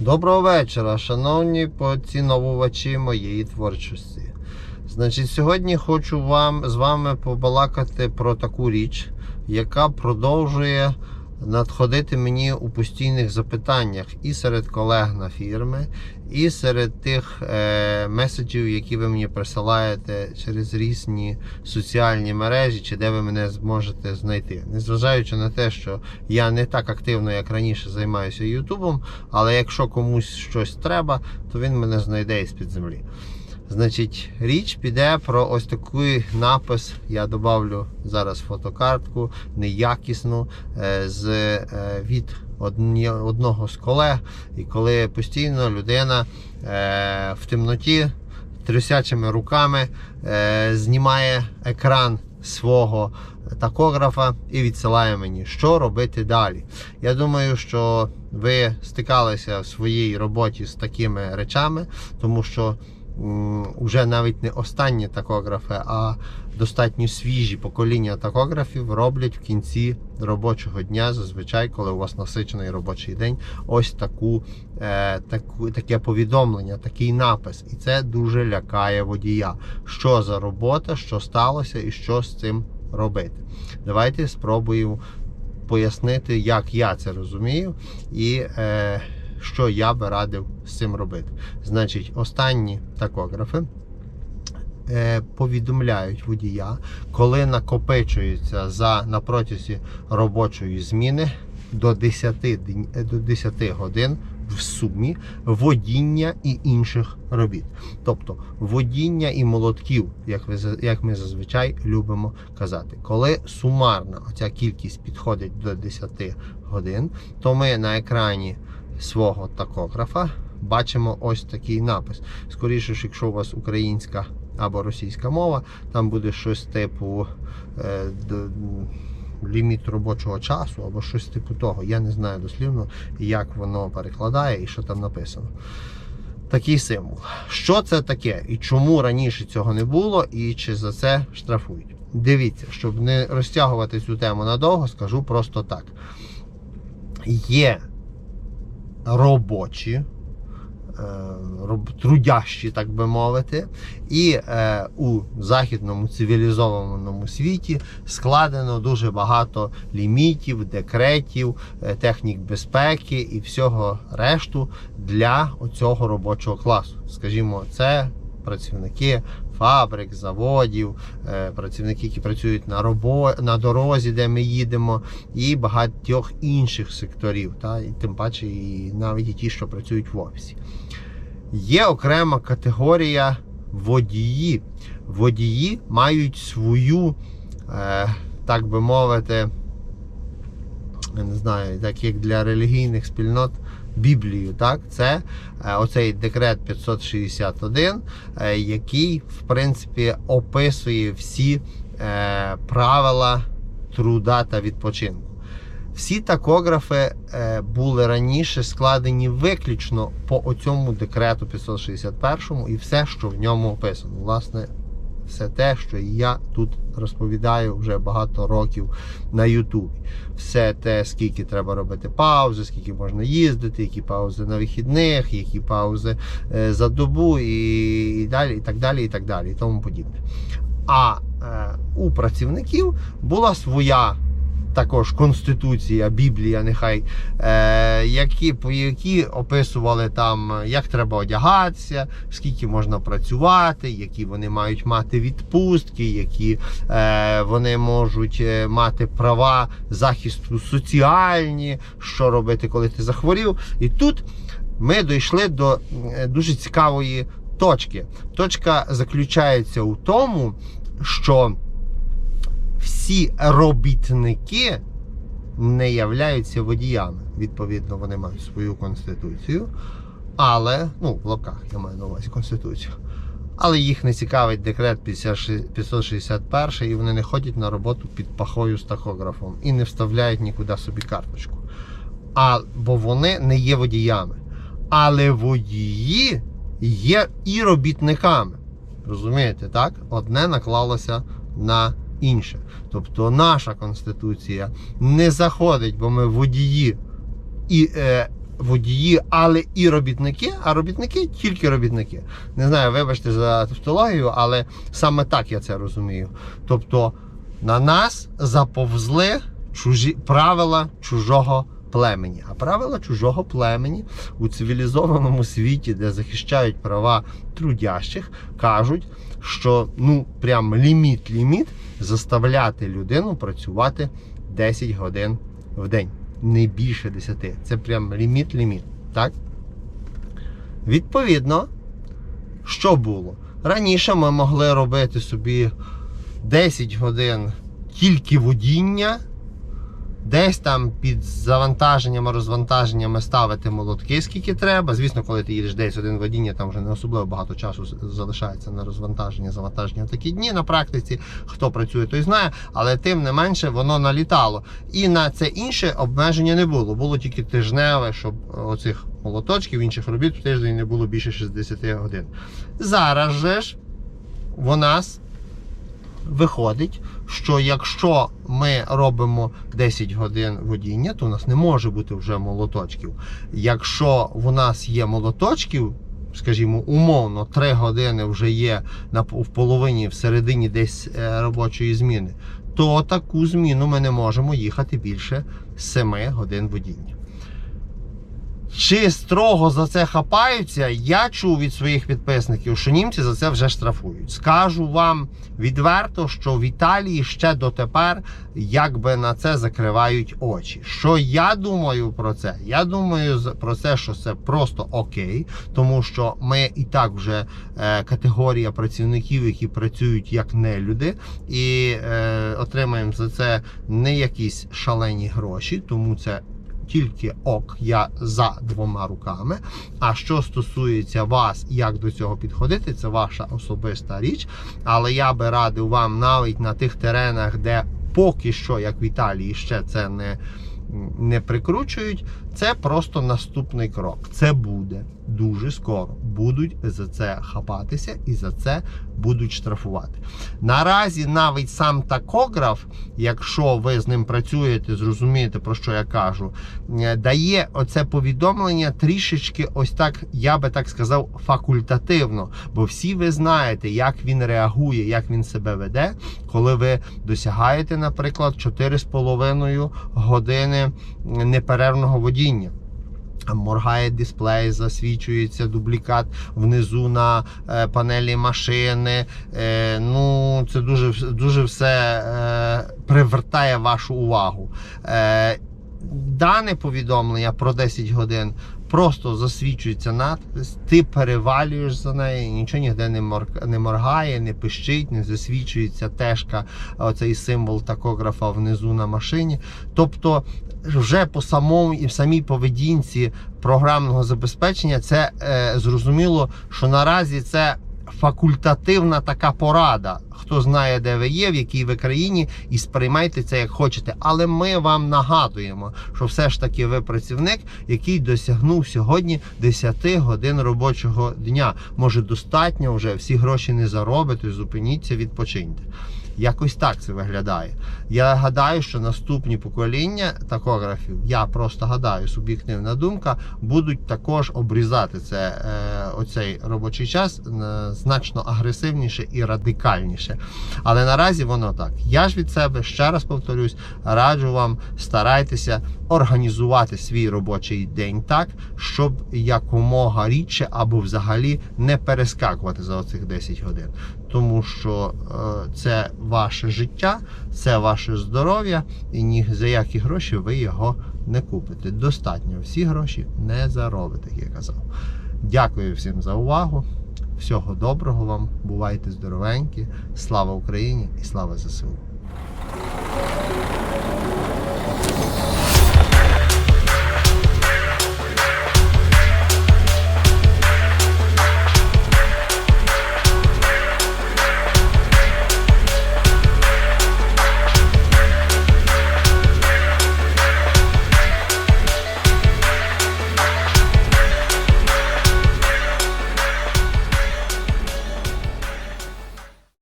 Доброго вечора, шановні поціновувачі моєї творчості. Значить, сьогодні хочу вам з вами побалакати про таку річ, яка продовжує надходити мені у постійних запитаннях і серед колег на фірми, і серед тих е, меседжів, які ви мені присилаєте через різні соціальні мережі, чи де ви мене зможете знайти. Незважаючи на те, що я не так активно, як раніше, займаюся Ютубом, але якщо комусь щось треба, то він мене знайде із під землі. Значить, річ піде про ось такий напис. Я добавлю зараз фотокартку неякісну е, з е, від одного з колег. І коли постійно людина е, в темноті трясячими руками знімає екран свого такографа і відсилає мені, що робити далі. Я думаю, що ви стикалися в своїй роботі з такими речами, тому що уже навіть не останні такографи, а достатньо свіжі покоління такографів роблять в кінці робочого дня, зазвичай, коли у вас насичений робочий день, ось таку, е, таку, таке повідомлення, такий напис. І це дуже лякає водія. Що за робота, що сталося і що з цим робити. Давайте спробуємо пояснити, як я це розумію, і е, що я би радив з цим робити. Значить, останні такографи е, повідомляють водія, коли накопичується за на протязі робочої зміни до 10, дн- е, до 10 годин в сумі водіння і інших робіт. Тобто водіння і молотків, як, ви, як ми зазвичай любимо казати. Коли сумарна оця кількість підходить до 10 годин, то ми на екрані свого такографа бачимо ось такий напис. Скоріше ж, якщо у вас українська або російська мова, там буде щось типу е, ліміт робочого часу або щось типу того. Я не знаю дослівно, як воно перекладає і що там написано. Такий символ. Що це таке і чому раніше цього не було, і чи за це штрафують? Дивіться, щоб не розтягувати цю тему надовго, скажу просто так. Є робочі, е, трудящі, так би мовити, і е, у західному цивілізованому світі складено дуже багато лімітів, декретів, е, технік безпеки і всього решту для оцього робочого класу. Скажімо, це працівники фабрик, заводів, е, працівники, які працюють на робо... на дорозі, де ми їдемо, і багатьох інших секторів, та і тим паче, і навіть і ті, що працюють в офісі. Є окрема категорія водії. Водії мають свою, е, так би мовити, не знаю, так як для релігійних спільнот. Біблію, так, це е, оцей декрет 561, е, який, в принципі, описує всі е, правила труда та відпочинку. Всі такографи були раніше складені виключно по оцьому декрету 561 і все, що в ньому описано. Власне, все те, що я тут розповідаю вже багато років на Ютубі. Все те, скільки треба робити паузи, скільки можна їздити, які паузи на вихідних, які паузи е, за добу і, і далі, і так далі, і так далі, і тому подібне. А е, у працівників була своя також конституція, Біблія, нехай, е, які, які описували там, як треба одягатися, скільки можна працювати, які вони мають мати відпустки, які е, вони можуть е, мати права захисту соціальні, що робити, коли ти захворів. І тут ми дійшли до е, дуже цікавої точки. Точка заключається у тому, що всі робітники не являються водіями. Відповідно, вони мають свою конституцію, але, ну, в лапках я маю на увазі конституцію. Але їх не цікавить декрет 56 561 і вони не ходять на роботу під пахою з тахографом і не вставляють нікуди собі карточку. А, бо вони не є водіями. Але водії є і робітниками. Розумієте, так? Одне наклалося на інше. Тобто наша конституція не заходить, бо ми водії і е, водії, але і робітники, а робітники тільки робітники. Не знаю, вибачте за тавтологію, але саме так я це розумію. Тобто на нас заповзли чужі правила чужого племені. А правила чужого племені у цивілізованому світі, де захищають права трудящих, кажуть, що ну прям ліміт-ліміт заставляти людину працювати 10 годин в день. Не більше 10. Це прям ліміт-ліміт. Так? Відповідно, що було? Раніше ми могли робити собі 10 годин тільки водіння, десь там під завантаженнями, розвантаженнями ставити молотки, скільки треба. Звісно, коли ти їдеш десь один водіння, там вже не особливо багато часу залишається на розвантаження, завантаження в такі дні на практиці. Хто працює, той знає, але тим не менше воно налітало. І на це інше обмеження не було. Було тільки тижневе, щоб оцих молоточків, інших робіт в тиждень не було більше 60 годин. Зараз же ж у нас виходить, що якщо ми робимо 10 годин водіння, то у нас не може бути вже молоточків. Якщо в нас є молоточків, скажімо, умовно 3 години вже є на в половині, в середині десь е, робочої зміни, то таку зміну ми не можемо їхати більше 7 годин водіння. Чи строго за це хапаються? Я чув від своїх підписників, що німці за це вже штрафують. Скажу вам відверто, що в Італії ще дотепер якби на це закривають очі. Що я думаю про це? Я думаю про це, що це просто окей, тому що ми і так вже е, категорія працівників, які працюють як нелюди, і е, отримаємо за це не якісь шалені гроші, тому це тільки ок, я за двома руками. А що стосується вас, як до цього підходити, це ваша особиста річ. Але я би радив вам навіть на тих теренах, де поки що, як в Італії, ще це не, не прикручують. Це просто наступний крок. Це буде дуже скоро. Будуть за це хапатися і за це будуть штрафувати. Наразі навіть сам такограф, якщо ви з ним працюєте, зрозумієте про що я кажу, е, дає оце повідомлення трішечки, ось так, я би так сказав, факультативно. Бо всі ви знаєте, як він реагує, як він себе веде, коли ви досягаєте, наприклад, 4,5 години неперервного водіння. Моргає дисплей, засвічується дублікат внизу на е, панелі машини. Е, ну, це дуже, дуже все е, привертає вашу увагу. Е, дане повідомлення про 10 годин просто засвічується надпис, ти перевалюєш за неї, нічого ніде не, не моргає, не пищить, не засвічується тежка, оцей символ такографа внизу на машині. Тобто вже по самому і в самій поведінці програмного забезпечення це е, зрозуміло, що наразі це факультативна така порада. Хто знає, де ви є, в якій ви країні, і сприймайте це як хочете. Але ми вам нагадуємо, що все ж таки ви працівник, який досягнув сьогодні 10 годин робочого дня. Може, достатньо вже всі гроші не заробите, зупиніться, відпочиньте. Якось так це виглядає. Я гадаю, що наступні покоління такографів, я просто гадаю, суб'єктивна думка, будуть також обрізати це, е, оцей робочий час значно агресивніше і радикальніше. Але наразі воно так. Я ж від себе ще раз повторюсь, раджу вам старайтеся організувати свій робочий день так, щоб якомога рідше або взагалі не перескакувати за оцих 10 годин. Тому що е, це ваше життя, це ваше здоров'я, і ні за які гроші ви його не купите. Достатньо всі гроші не заробите, як я казав. Дякую всім за увагу. Всього доброго вам, бувайте здоровенькі, слава Україні і слава ЗСУ.